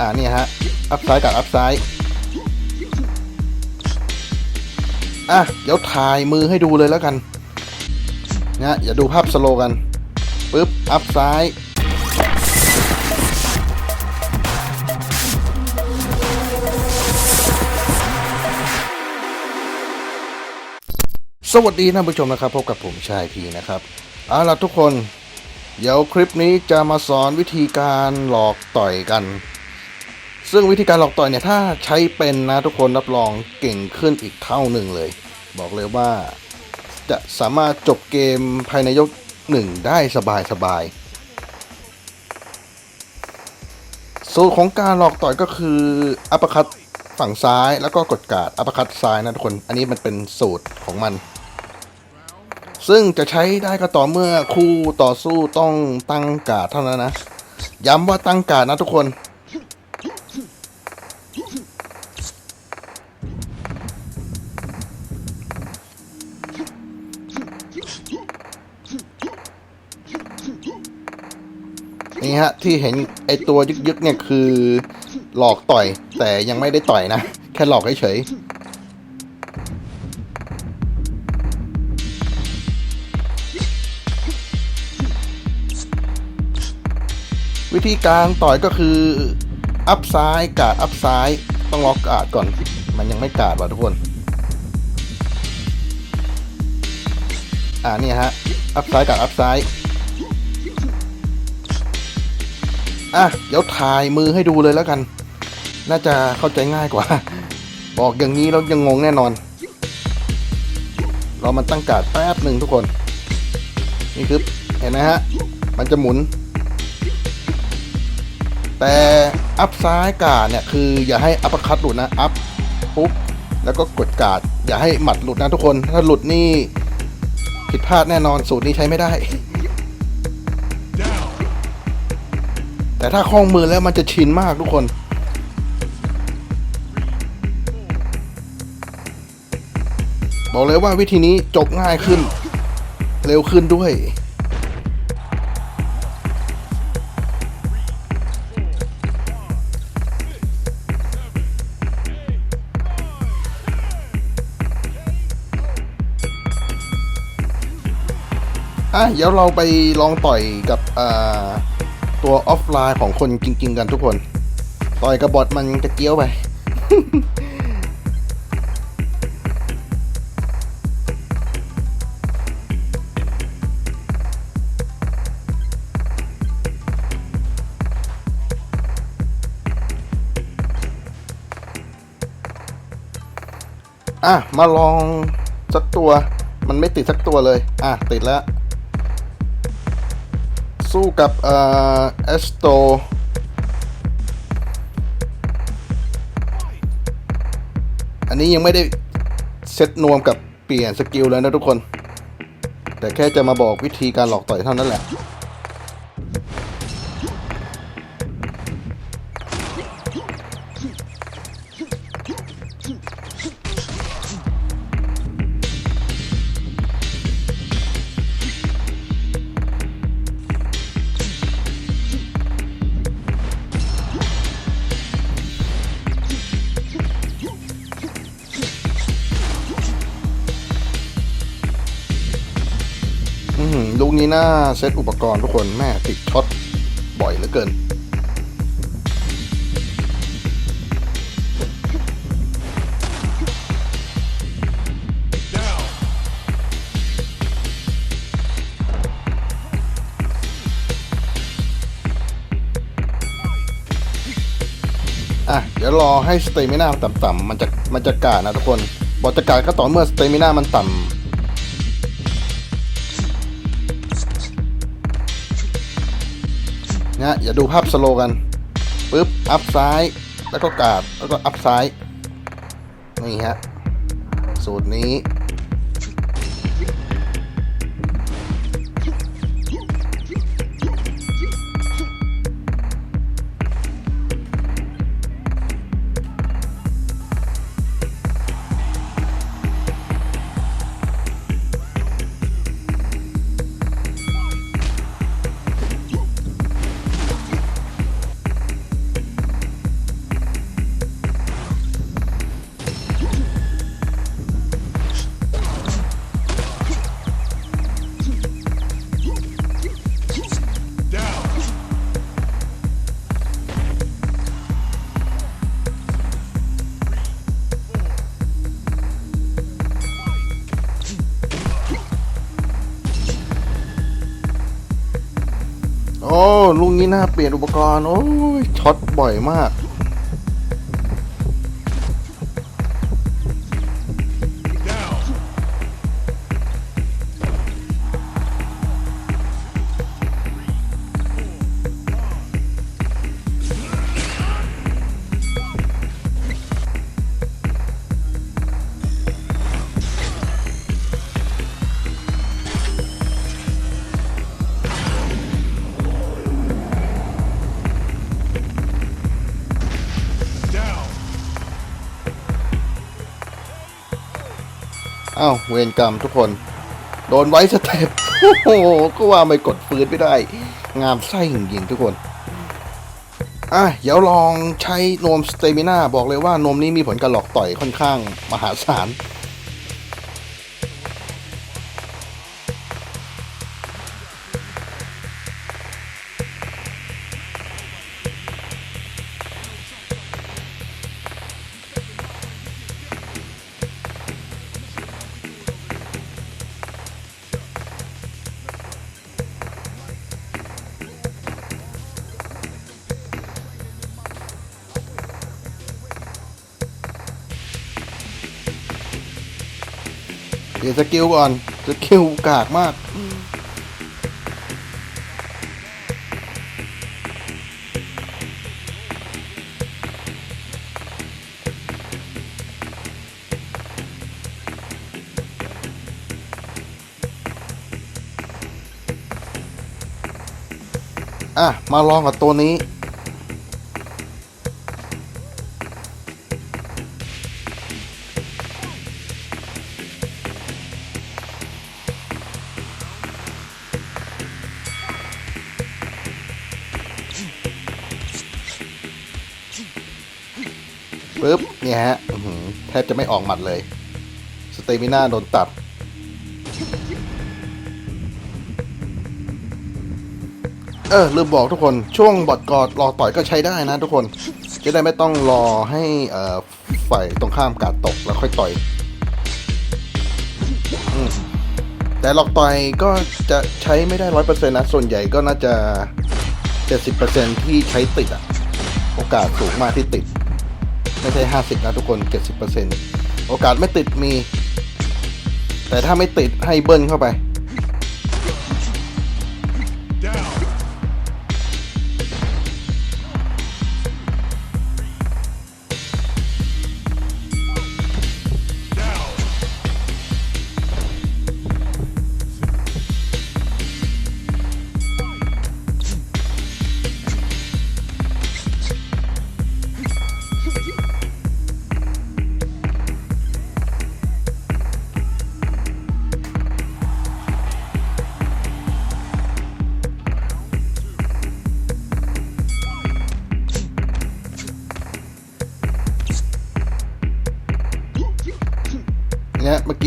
อ่านี่ฮะ อัพซ้ายกับอัพซ้ายอะ เดี๋ยวถ่ายมือให้ดูเลยแล้วกันนะอย่าดูภาพสโลกันปึ๊บ อัพซ้ายสวัสดีท่านผู้ชมนะครับ พบกับผมชายพีนะครับเอาล่ะทุกคน เดี๋ยวคลิปนี้จะมาสอนวิธีการหลอกต่อยกัน ซึ่งวิธีการหลอกต่อยเนี่ยถ้าใช้เป็นนะทุกคนรับรองเก่งขึ้นอีกเท่าหนึ่งเลย บอกเลยว่าจะสามารถจบเกมภายในยกหนึ่งได้สบายสบายสูตรของการหลอกต่อยก็คืออัปคัตฝั่งซ้ายแล้วก็กดการ์ดอัปคัตซ้ายนะทุกคน อันนี้มันเป็นสูตรของมัน ซึ่งจะใช้ได้ก็ต่อเมื่อคู่ต่อสู้ต้องตั้งการ์ดเท่านั้นนะ ย้ำว่าตั้งการ์ดนะทุกคน นี่ฮะที่เห็นไอตัวยึกๆเนี่ยคือหลอกต่อย แต่ยังไม่ได้ต่อยนะ แค่หลอกเฉยๆวิธีการต่อยก็คือ อัพซ้ายกาดอัพซ้าย ต้องล็อกกาดก่อน มันยังไม่กาดว่ะทุกคน อ่านี่ฮะ อัพซ้ายกาดอัพซ้าย อะ เดี๋ยวถ่ายมือให้ดูเลยแล้วกัน น่าจะเข้าใจง่ายกว่า บอกอย่างนี้แล้วยังงงแน่นอน เรามันตั้งการ์ดแป๊บหนึ่งทุกคน นี่คือเห็นไหมฮะ มันจะหมุน แต่อัพซ้ายกาดเนี่ยคืออย่าให้อัปคัตหลุดนะ อัพปุ๊บแล้วก็กดกาดอย่าให้หมัดหลุดนะทุกคน ถ้าหลุดนี่ผิดพลาดแน่นอนสูตรนี้ใช้ไม่ได้ แต่ถ้าคล่องมือแล้วมันจะชินมากทุกคนบอกเลยว่าวิธีนี้จบง่ายขึ้น เร็วขึ้นด้วย อะเดี๋ยวเราไปลองต่อยกับอ่า ตัวออฟไลน์ของคนจริง ๆ กันทุกคน ต่อยกับบอทมันจะเกี้ยวไป อะ มาลองสักตัว มันไม่ติดสักตัวเลย อะ ติดแล้ว สู้กับเอ่อเอสโตอันนี้ยังไม่ได้เซตนวมกับเปลี่ยนสกิลแล้วนะทุกคน แต่แค่จะมาบอกวิธีการหลอกต่อยเท่านั้นแหละ ลูกนี้น่าเซตอุปกรณ์ทุกคนแม่ติดช็อตบ่อยเหลือเกิน อะ เดี๋ยวรอให้สเตมิน่าต่ำๆมันจะมันจะกาดนะทุกคน บอจะกาดก็ต่อเมื่อสเตมิน่ามันต่ำ นะอย่าดูภาพสโลกันปึ๊บอัพซ้ายแล้วก็กาดแล้วก็อัพซ้ายนี่ฮะสูตรนี้ โอ้ลุงนี้น่าเปลี่ยนอุปกรณ์ โอ้ยช็อตบ่อยมาก อ้าวเวรกรรมทุกคน โดนไว้สเต็ปโอ้โหก็ว่าไม่กดปืนไม่ได้ งามไส้จริงๆทุกคนอะเดี๋ยวลองใช้นมสเตมิน่าบอกเลยว่านมนี้มีผลการหลอกต่อยค่อนข้างมหาศาล เดี๋ยวสกิลก่อนสกิลกากมากอะ มาลองกับตัวนี้ ปึ๊บเนี่ยฮะแทบจะไม่ออกหมัดเลย สเตมิน่าโดนตัด เออลืมบอกทุกคนช่วงบอดกอดรอต่อยก็ใช้ได้นะทุกคน จะได้ไม่ต้องรอให้เอ่อฝ่ายตรงข้ามกาดตกแล้วค่อยต่อยอแต่หลอกต่อยก็จะใช้ไม่ได้ร้อยเปอร์เซ็นต์นะ ส่วนใหญ่ก็น่าจะเจ็ดสิบเปอร์เซ็นที่ใช้ติดอะโอกาสสูงมากที่ติด ไม่ใช่ห้าสิบนะทุกคนเจ็ดสิบเปอร์เซ็นโอกาสไม่ติดมี แต่ถ้าไม่ติดให้เบิ้ลเข้าไป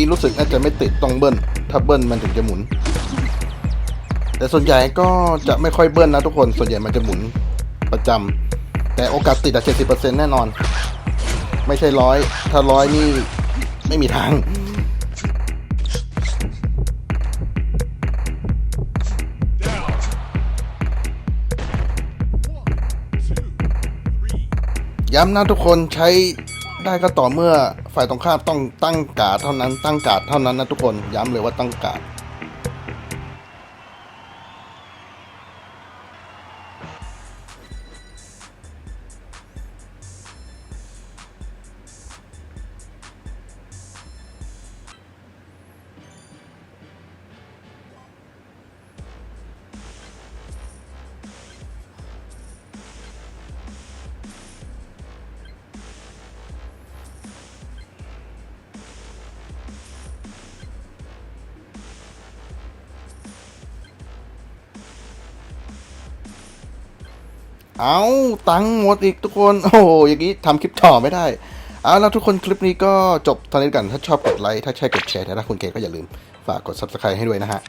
กี้รู้สึกน่าจะไม่ติดต้องเบิ้ลถ้าเบิ้ลมันถึงจะหมุน แต่ส่วนใหญ่ก็จะไม่ค่อยเบิ้ลนะทุกคนส่วนใหญ่มันจะหมุนประจำแต่โอกาสติดอะเจ็ดสิบเปอร์เซ็นแน่นอน ไม่ใช่ร้อยถ้าร้อยนี่ไม่มีทางย้ำนะทุกคนใช้ได้ก็ต่อเมื่อ ฝ่ายตรงข้ามต้องตั้งกาดเท่านั้นตั้งกาดเท่านั้นนะทุกคน ย้ำเลยว่าตั้งกาด เอาตังหมดอีกทุกคน โอ้โหอย่างนี้ทำคลิปต่อไม่ได้เอาแล้วทุกคนคลิปนี้ก็จบตอนนี้กัน ถ้าชอบกดไลค์ ถ้าใช่กดแชร์ ถ้าคุณเกดก็อย่าลืม ฝากกด subscribe ให้ด้วยนะฮะ